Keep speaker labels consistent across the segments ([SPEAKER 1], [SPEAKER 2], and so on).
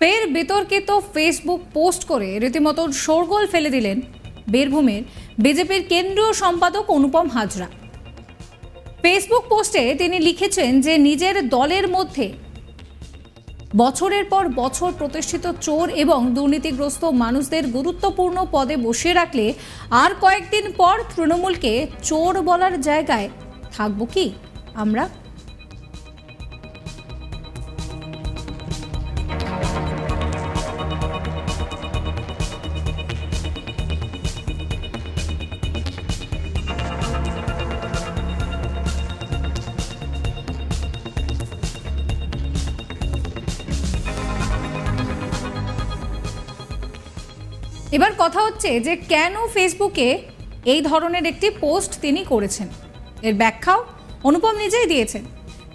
[SPEAKER 1] ফের বিতর্কিত Facebook post করে রীতিমতো শোরগোল ফেলে দিলেন বীরভূমের বিজেপির কেন্দ্রীয় সম্পাদক অনুপম হাজরা। ফেসবুক পোস্টে তিনি লিখেছেন যে নিজের দলের মধ্যে বছরের পর বছর প্রতিষ্ঠিত চোর এবং দুর্নীতিগ্রস্ত মানুষদের গুরুত্বপূর্ণ পদে বসিয়ে রাখলে আর কয়েকদিন পর তৃণমূলকে চোর বলার জায়গায় থাকব কি? আমরা এবার কথা হচ্ছে যে কেন ফেসবুকে এই ধরনের একটি পোস্ট তিনি করেছেন। এর ব্যাখ্যাও অনুপম নিজেই দিয়েছেন।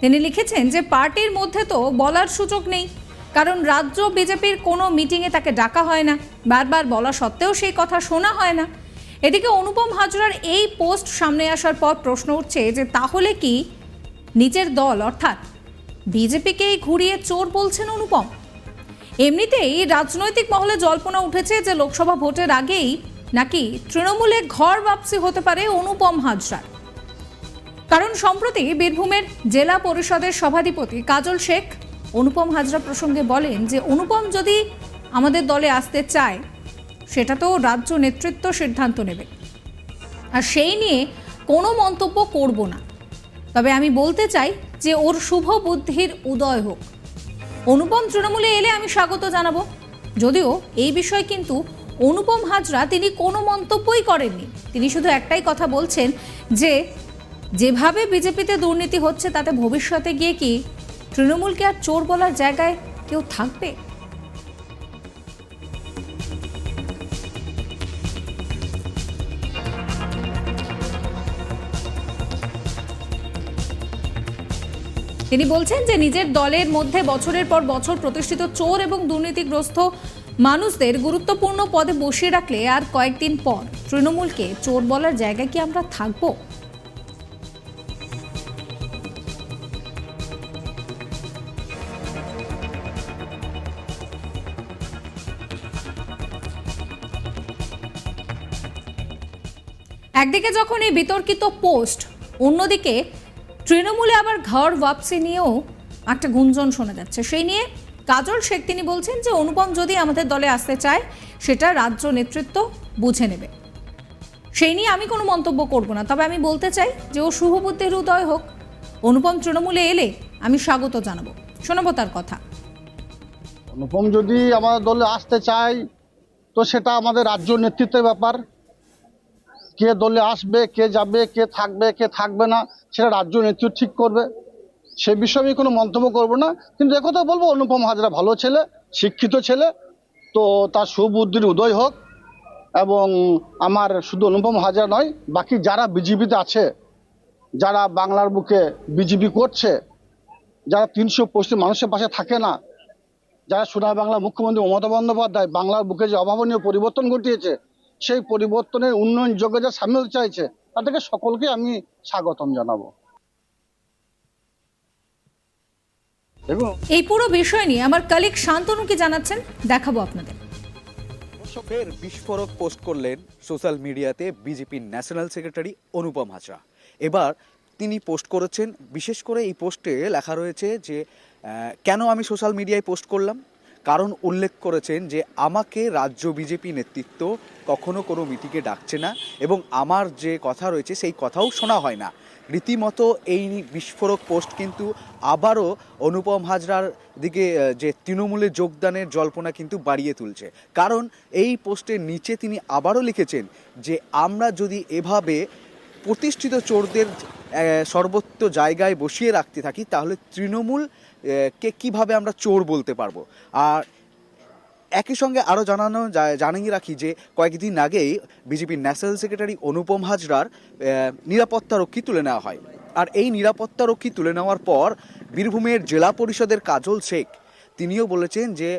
[SPEAKER 1] তিনি লিখেছেন যে পার্টির মধ্যে তো বলার সুযোগ নেই, কারণ রাজ্য বিজেপির কোনো মিটিংয়ে তাকে ডাকা হয় না, বারবার বলা সত্ত্বেও সেই কথা শোনা হয় না। এদিকে অনুপম হাজরার এই পোস্ট সামনে আসার পর প্রশ্ন উঠছে যে তাহলে কি নিজের দল, অর্থাৎ বিজেপিকেই ঘুরিয়ে চোর বলছেন অনুপম? এমনিতেই রাজনৈতিক মহলে জল্পনা উঠেছে যে লোকসভা ভোটের আগেই নাকি তৃণমূলে ঘর বাপসি হতে পারে অনুপম হাজরার। কারণ সম্প্রতি বীরভূমের জেলা পরিষদের সভাধিপতি কাজল শেখ অনুপম হাজরা প্রসঙ্গে বলেন যে অনুপম যদি আমাদের দলে আসতে চায়, সেটা তো রাজ্য নেতৃত্ব সিদ্ধান্ত নেবে। আর সেই নিয়ে কোনো মন্তব্য করব না। তবে আমি বলতে চাই যে ওর শুভ বুদ্ধির উদয় হোক। অনুপম তৃণমূলে এলে আমি স্বাগত জানাব। যদিও এই বিষয়ে কিন্তু অনুপম হাজরা তিনি কোনো মন্তব্যই করেননি। তিনি শুধু একটাই কথা বলছেন যে, যেভাবে বিজেপিতে দুর্নীতি হচ্ছে তাতে ভবিষ্যতে গিয়ে কি তৃণমূলকে আর চোর বলার জায়গায় কেউ থাকবে? তিনি বলছেন যে নিজের দলের মধ্যে বছরের পর বছর প্রতিষ্ঠিত চোর এবং দুর্নীতিগ্রস্ত মানুষদের গুরুত্বপূর্ণ পদে বসিয়ে রাখলে আর কয়েকদিন পর তৃণমূলকে চোর বলার জায়গায় কি আমরা থাকব? একদিকে যখন এই বিতর্কিত পোস্ট, অন্যদিকে তৃণমূলে আবার ঘর ওয়াপসি নিয়েও একটা গুঞ্জন শোনা যাচ্ছে। সেই নিয়ে কাজল শেখ তিনি বলছেন যে, অনুপম যদি আমাদের দলে আসতে চায়, সেটা রাজ্য নেতৃত্ব বুঝে নেবে। সেই নিয়ে আমি কোনো মন্তব্য করব না। তবে আমি বলতে চাই যে, ও শুভবুদ্ধির উদয় হোক। অনুপম তৃণমূলে এলে আমি স্বাগত জানাব। শোনাবো তার কথা।
[SPEAKER 2] অনুপম যদি আমাদের দলে আসতে চায়, তো সেটা আমাদের রাজ্য নেতৃত্বের ব্যাপার। কে দলে আসবে, কে যাবে, কে থাকবে কে থাকবে না, সেটা রাজ্য নেতৃত্ব ঠিক করবে। সে বিষয়ে আমি কোনো মন্তব্য করব না। কিন্তু একথা বলব, অনুপম হাজরা ভালো ছেলে, শিক্ষিত ছেলে। তো তার সুবুদ্ধির উদয় হোক এবং আমার শুধু অনুপম হাজরা নয়, বাকি যারা বিজেপিতে আছে, যারা বাংলার বুকে বিজেপি করছে, যারা তিনশো পঁচিশ মানুষের পাশে থাকে না, যারা সোনার বাংলা মুখ্যমন্ত্রী মমতা বন্দ্যোপাধ্যায় বাংলার বুকে যে অভাবনীয় পরিবর্তন ঘটিয়েছে সেই পরিবর্তনের উন্নয়ন যোগ্য যা সামিল চাইছে তাদেরকে সকলকে আমি স্বাগতম জানাব।
[SPEAKER 1] এই পুরো বিষয় নিয়ে আমার কালিক শান্তনু কি জানাচ্ছেন দেখাবো আপনাদের।
[SPEAKER 3] ফের বিস্ফোরক পোস্ট করলেন সোশ্যাল মিডিয়াতে বিজেপির ন্যাশনাল সেক্রেটারি অনুপম হাজরা। এবার তিনি পোস্ট করেছেন বিশেষ করে এই পোস্টে লেখা রয়েছে যে আহ, কেন আমি সোশ্যাল মিডিয়ায় পোস্ট করলাম? কারণ উল্লেখ করেছেন যে আমাকে রাজ্য বিজেপি নেতৃত্ব কখনো কোনো মিটিংয়ে ডাকছে না এবং আমার যে কথা রয়েছে সেই কথাও শোনা হয় না। রীতিমতো এই বিস্ফোরক পোস্ট কিন্তু আবারও অনুপম হাজরার দিকে যে তৃণমূলে যোগদানের জল্পনা কিন্তু বাড়িয়ে তুলছে। কারণ এই পোস্টের নিচে তিনি আবারও লিখেছেন যে আমরা যদি এভাবে প্রতিষ্ঠিত চোরদের সর্বত্র জায়গায় বসিয়ে রাখতে থাকি, তাহলে তৃণমূল কে কীভাবে আমরা চোর বলতে পারব? আর একই সঙ্গে আরও জানানো জানিয়ে রাখি যে কয়েকদিন আগেই বিজেপির ন্যাশনাল সেক্রেটারি অনুপম হাজরার নিরাপত্তারক্ষী তুলে নেওয়া হয়। আর এই নিরাপত্তারক্ষী তুলে নেওয়ার পর বীরভূমের জেলা পরিষদের কাজল শেখ, তিনিও বলেছেন যে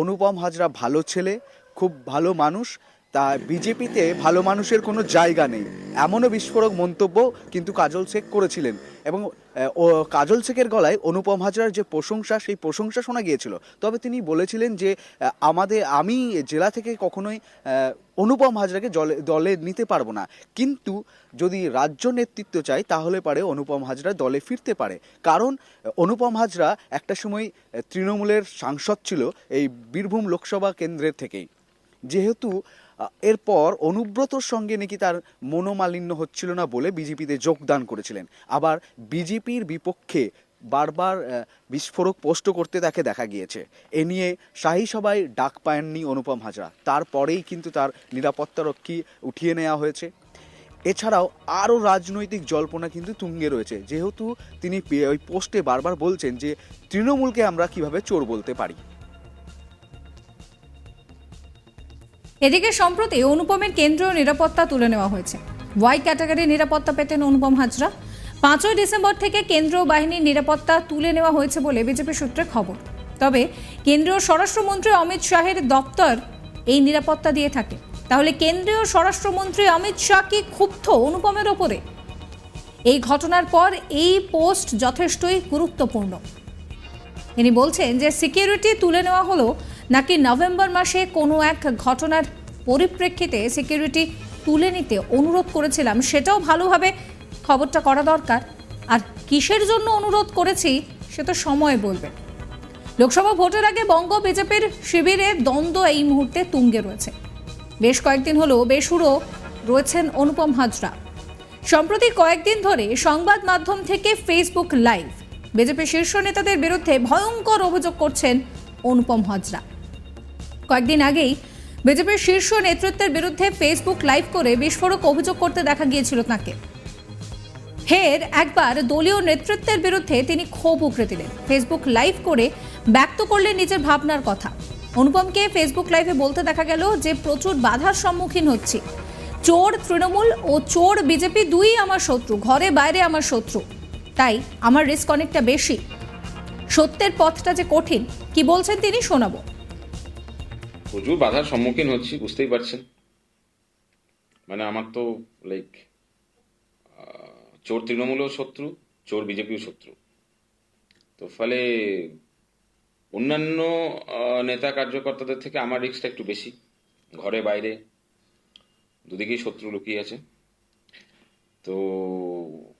[SPEAKER 3] অনুপম হাজরা ভালো ছেলে, খুব ভালো মানুষ তা বিজেপিতে ভালো মানুষের কোনো জায়গা নেই। এমনও বিস্ফোরক মন্তব্য কিন্তু কাজল শেখ করেছিলেন। এবং ও, কাজল শেখের গলায় অনুপম হাজরার যে প্রশংসা, সেই প্রশংসা শোনা গিয়েছিল। তবে তিনি বলেছিলেন যে আমাদের আমি জেলা থেকে কখনোই অনুপম হাজরাকে জলে, দলে নিতে পারব না। কিন্তু যদি রাজ্য নেতৃত্ব চাই তাহলে পারে অনুপম হাজরা দলে ফিরতে পারে। কারণ অনুপম হাজরা একটা সময় তৃণমূলের সাংসদ ছিল এই বীরভূম লোকসভা কেন্দ্রের থেকেই। যেহেতু এরপর অনুব্রতর সঙ্গে নাকি তার মনোমালিন্য হচ্ছিল না বলে বিজেপিতে যোগদান করেছিলেন। আবার বিজেপির বিপক্ষে বারবার বিস্ফোরক পোস্ট করতে তাকে দেখা গিয়েছে। এ নিয়ে শাহী সভায় ডাক পায়ননি অনুপম হাজরা। তারপরেই কিন্তু তার নিরাপত্তারক্ষী উঠিয়ে নেওয়া হয়েছে। এছাড়াও আরও রাজনৈতিক জল্পনা কিন্তু তুঙ্গে রয়েছে। যেহেতু তিনি ওই পোস্টে বারবার বলছেন যে, তৃণমূলকে আমরা কীভাবে চোর বলতে পারি?
[SPEAKER 1] এদিকে সম্প্রতি অনুপমের কেন্দ্রীয় নিরাপত্তা তুলে নেওয়া হয়েছে। ওয়াই ক্যাটাগরির নিরাপত্তা পেতেন অনুপম হাজরা। পাঁচই ডিসেম্বর থেকে কেন্দ্রীয় বাহিনীর নিরাপত্তা তুলে নেওয়া হয়েছে বলে বিজেপি সূত্রে খবর। তবে কেন্দ্রীয় স্বরাষ্ট্রমন্ত্রী অমিত শাহের দপ্তর এই নিরাপত্তা দিয়ে থাকে। তাহলে কেন্দ্রীয় স্বরাষ্ট্রমন্ত্রী অমিত শাহ কি ক্ষুব্ধ অনুপমের ওপরে? এই ঘটনার পর এই পোস্ট যথেষ্টই গুরুত্বপূর্ণ। তিনি বলছেন যে সিকিউরিটি তুলে নেওয়া হলো নাকি নভেম্বর মাসে কোনো এক ঘটনার পরিপ্রেক্ষিতে সিকিউরিটি তুলে নিতে অনুরোধ করেছিলাম? সেটাও ভালোভাবে খবরটা করা দরকার। আর কিসের জন্য অনুরোধ করেছি, সে তো সময় বলবে। লোকসভা ভোটের আগে বঙ্গ বিজেপির শিবিরে দ্বন্দ্ব এই মুহূর্তে তুঙ্গে রয়েছে। বেশ কয়েকদিন হলো বেসুরো রয়েছেন অনুপম হাজরা। সম্প্রতি কয়েকদিন ধরে সংবাদ মাধ্যম থেকে ফেসবুক লাইভ বিজেপি শীর্ষ নেতাদের বিরুদ্ধে ভয়ঙ্কর অভিযোগ করছেন অনুপম হাজরা। কয়েকদিন আগেই বিজেপির শীর্ষ নেতৃত্বের বিরুদ্ধে ফেসবুক লাইভ করে বিস্ফোরক অভিযোগ করতে দেখা গিয়েছিল তাকে। ফের একবার দলীয় নেতৃত্বের বিরুদ্ধে তিনি ক্ষোভ উগরে দিলেন। ফেসবুক লাইভ করে ব্যক্ত করলেন নিজের ভাবনার কথা। অনুপমকে ফেসবুক লাইভে বলতে দেখা গেল যে, প্রচুর বাধার সম্মুখীন হচ্ছি। চোর তৃণমূল ও চোর বিজেপি দুই আমার শত্রু, ঘরে বাইরে আমার শত্রু। তাই আমার রিস্ক অনেকটা বেশি। সত্যের পথটা যে কঠিন, কি বলছেন তিনি শোনাবো।
[SPEAKER 4] প্রচুর বাধার সম্মুখীন হচ্ছি, বুঝতেই পারছেন। মানে আমার তো লাইক চোর তৃণমূলও শত্রু, চোর বিজেপিও শত্রু। তো ফলে অন্যান্য নেতা কার্যকর্তাদের থেকে আমার রিস্কটা একটু বেশি। ঘরে বাইরে দুদিকেই শত্রু লুকিয়ে আছে। তো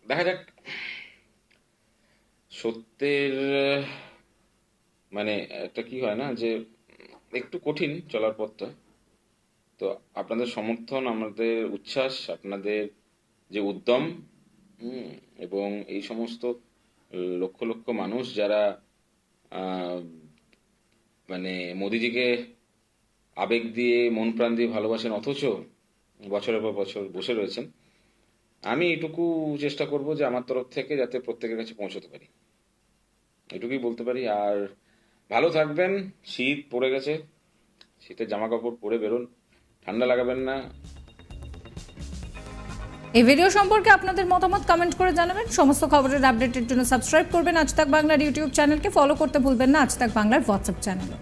[SPEAKER 4] দেখা যাক। সত্যের মানে একটা কি হয় না যে একটু কঠিন চলার পথটা। তো আপনাদের সমর্থন আমাদের উচ্ছ্বাস, আপনাদের যে উদ্যম এবং এই সমস্ত লক্ষ লক্ষ মানুষ যারা মানে মোদিজিকে আবেগ দিয়ে, মন প্রাণ দিয়ে ভালোবাসেন অথচ বছরের পর বছর বসে রয়েছেন, আমি এটুকু চেষ্টা করব যে আমার তরফ থেকে যাতে প্রত্যেকের কাছে পৌঁছতে পারি। এটুকুই বলতে পারি। আর ভালো থাকবেন, শীত পড়ে গেছে, শীতের জামা কাপড় পরে বেরোন, ঠান্ডা লাগাবেন না।
[SPEAKER 1] এই ভিডিও সম্পর্কে আপনাদের মতামত কমেন্ট করে জানাবেন। সমস্ত খবরের আপডেটের জন্য সাবস্ক্রাইব করবেন। আজ তাক বাংলার ইউটিউব চ্যানেলকে ফলো করতে ভুলবেন না। আজ তাক বাংলার হোয়াটসঅ্যাপ চ্যানেলও